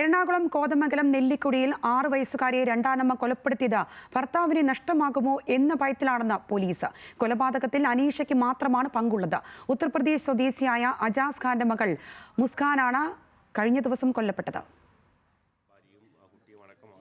എറണാകുളം കോതമംഗലം നെല്ലിക്കുടിയിൽ ആറ് വയസ്സുകാരിയെ രണ്ടാനമ്മ കൊലപ്പെടുത്തിയത് ഭർത്താവിനെ നഷ്ടമാകുമോ എന്ന ഭയത്തിലാണെന്ന് പോലീസ്. കൊലപാതകത്തിൽ അനീഷയ്ക്ക് മാത്രമാണ് പങ്കുള്ളത്. ഉത്തർപ്രദേശ് സ്വദേശിയായ അജാസ് ഖാന്റെ മകൾ മുസ്കാനാണ് കഴിഞ്ഞ ദിവസം കൊല്ലപ്പെട്ടത്.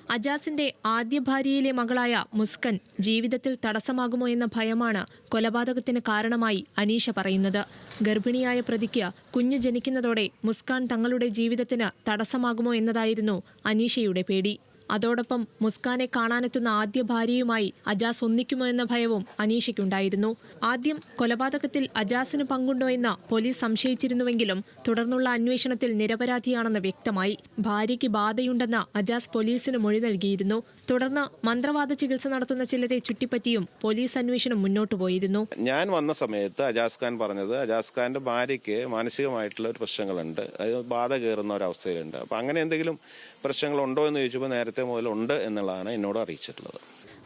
അജാസിന്റെ ആദ്യ ഭാര്യയിലെ മകളായ മുസ്കൻ ജീവിതത്തിൽ തടസ്സമാകുമോ എന്ന ഭയമാണ് കൊലപാതകത്തിന് കാരണമായി അനീഷ പറയുന്നത്. ഗർഭിണിയായ പ്രതിക്ക് കുഞ്ഞ് ജനിക്കുന്നതോടെ മുസ്കാൻ തങ്ങളുടെ ജീവിതത്തിന് തടസ്സമാകുമോ എന്നതായിരുന്നു അനീഷയുടെ പേടി. അതോടൊപ്പം മുസ്കാനെ കാണാനെത്തുന്ന ആദ്യ ഭാര്യയുമായി അജാസ് ഒന്നിക്കുമോ എന്ന ഭയവും അനീഷയ്ക്കുണ്ടായിരുന്നു. ആദ്യം കൊലപാതകത്തിൽ അജാസിന് പങ്കുണ്ടോ എന്ന് പോലീസ് സംശയിച്ചിരുന്നുവെങ്കിലും തുടർന്നുള്ള അന്വേഷണത്തിൽ നിരപരാധിയാണെന്ന് വ്യക്തമായി. ഭാര്യയ്ക്ക് ബാധയുണ്ടെന്ന് അജാസ് പോലീസിന് മൊഴി നൽകിയിരുന്നു. തുടർന്ന് മന്ത്രവാദ ചികിത്സ നടത്തുന്ന ചിലരെ ചുറ്റിപ്പറ്റിയും പോലീസ് അന്വേഷണം മുന്നോട്ടു പോയിരുന്നു. ഞാൻ വന്ന സമയത്ത് അജാസ് ഖാൻ പറഞ്ഞത് അജാസ് ഖാന്റെ ഭാര്യയ്ക്ക് മാനസികമായിട്ടുള്ള ഒരു പ്രശ്നങ്ങളുണ്ട്. അത് ബാധ കയറുന്ന ഒരു അവസ്ഥയിലുണ്ട്. അപ്പം അങ്ങനെ എന്തെങ്കിലും പ്രശ്നങ്ങളുണ്ടോ എന്ന് ചോദിച്ചപ്പോൾ നേരത്തെ മുതൽ ഉണ്ട് എന്നുള്ളതാണ് എന്നോട് അറിയിച്ചിട്ടുള്ളത്.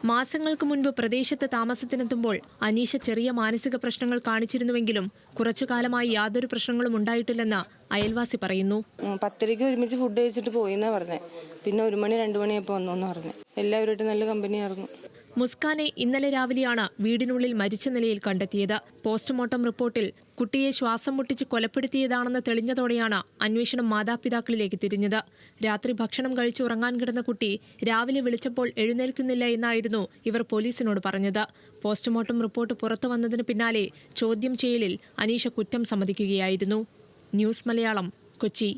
മാസങ്ങൾക്ക് മുൻപ് പ്രദേശത്ത് താമസത്തിനെത്തുമ്പോൾ അനീഷ ചെറിയ മാനസിക പ്രശ്നങ്ങൾ കാണിച്ചിരുന്നുവെങ്കിലും കുറച്ചു കാലമായി യാതൊരു പ്രശ്നങ്ങളും ഉണ്ടായിട്ടില്ലെന്ന് അയൽവാസി പറയുന്നു. പത്തരയ്ക്ക് ഒരുമിച്ച് ഫുഡ് കഴിച്ചിട്ട് പോയി എന്നാ പറഞ്ഞേ. പിന്നെ ഒരു മണി രണ്ടു മണിയപ്പോ വന്നു പറഞ്ഞു. എല്ലാവരുമായിട്ട് നല്ല കമ്പനിയായിരുന്നു മുസ്കാനെ ഇന്നലെ രാവിലെയാണ് വീടിനുള്ളിൽ മരിച്ച നിലയിൽ കണ്ടെത്തിയത്. പോസ്റ്റ്മോർട്ടം റിപ്പോർട്ടിൽ കുട്ടിയെ ശ്വാസം മുട്ടിച്ച് കൊലപ്പെടുത്തിയതാണെന്ന് തെളിഞ്ഞതോടെയാണ് അന്വേഷണം മാതാപിതാക്കളിലേക്ക് തിരിഞ്ഞത്. രാത്രി ഭക്ഷണം കഴിച്ച് ഉറങ്ങാൻ കിടന്ന കുട്ടി രാവിലെ വിളിച്ചപ്പോൾ എഴുന്നേൽക്കുന്നില്ല എന്നായിരുന്നു ഇവർ പോലീസിനോട് പറഞ്ഞത്. പോസ്റ്റ്മോർട്ടം റിപ്പോർട്ട് പുറത്തു വന്നതിന് പിന്നാലെ ചോദ്യം ചെയ്യലിൽ അനീഷ കുറ്റം സമ്മതിക്കുകയായിരുന്നു. ന്യൂസ് മലയാളം കൊച്ചി.